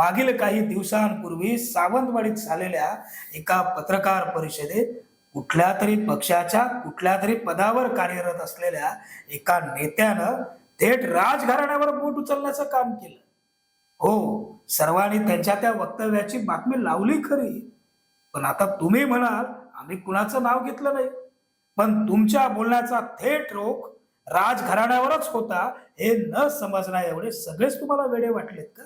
मागील काही दिवसांपूर्वी सावंतवाडीत झालेल्या एका पत्रकार परिषदेत कुठल्या तरी पक्षाच्या कुठल्या तरी पदावर कार्यरत असलेल्या एका नेत्यानं थेट राजघराण्यावर बोट उचलण्याचं काम केलं. हो सर्वांनी त्यांच्या त्या वक्तव्याची बातमी लावली खरी. पण आता तुम्ही म्हणाल आम्ही कुणाचं नाव घेतलं नाही. पण तुमच्या बोलण्याचा थेट रोख राजघराण्यावरच होता हे न समजण्या एवढे सगळेच तुम्हाला वेडे वाटलेत का?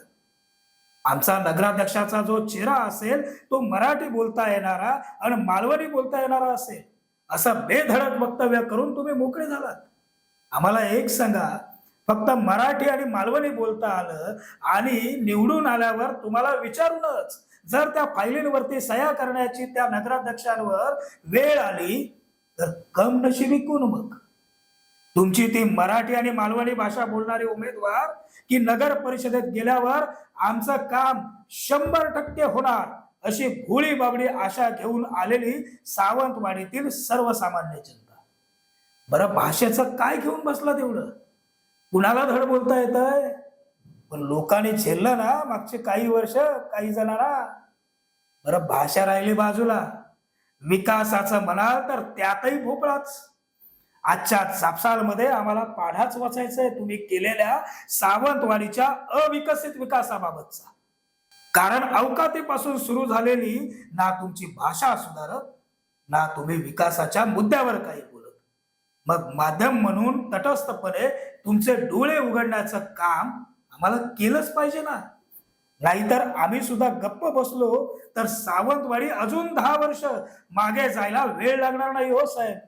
आमचा नगराध्यक्षाचा जो चेहरा असेल तो मराठी बोलता येणारा आणि मालवणी बोलता येणारा असेल असं बेधडक वक्तव्य करून तुम्ही मोकळे झालात. आम्हाला एक सांगा फक्त मराठी आणि मालवणी बोलता आलं आणि निवडून आल्यावर तुम्हाला विचारूनच जर त्या फायलींवरती सह्या करण्याची त्या नगराध्यक्षांवर वेळ आली तर कम नशिबी कोण मग? तुमची ती मराठी आणि मालवणी भाषा बोलणारे उमेदवार की नगर परिषदेत गेल्यावर आमचं काम शंभर टक्के होणार अशी भोळी बाबडी आशा घेऊन आलेली सावंतवाडीतील सर्वसामान्य जनता. बरं भाषेचं काय घेऊन बसला तेवढं? कुणाला धड बोलता येतंय? पण लोकांनी झेललं ना मागचे काही वर्ष काही जणांना. बरं भाषा राहिली बाजूला. विकासाचं म्हणाल तर त्यातही भोपळाच. आजच्या चापसालमध्ये आम्हाला पाढाच वाचायचंय. तुम्ही केलेल्या सावंतवाडीच्या अविकसित विकासाबाबतचा. कारण अवकातीपासून सुरू झालेली ना तुमची भाषा सुधारत ना तुम्ही विकासाच्या मुद्द्यावर काही बोलत. मग माध्यम म्हणून तटस्थपणे तुमचे डोळे उघडण्याचं काम आम्हाला केलंच पाहिजे ना. नाहीतर आम्ही सुद्धा गप्प बसलो तर सावंतवाडी अजून दहा वर्ष मागे जायला वेळ लागणार नाही हो साहेब.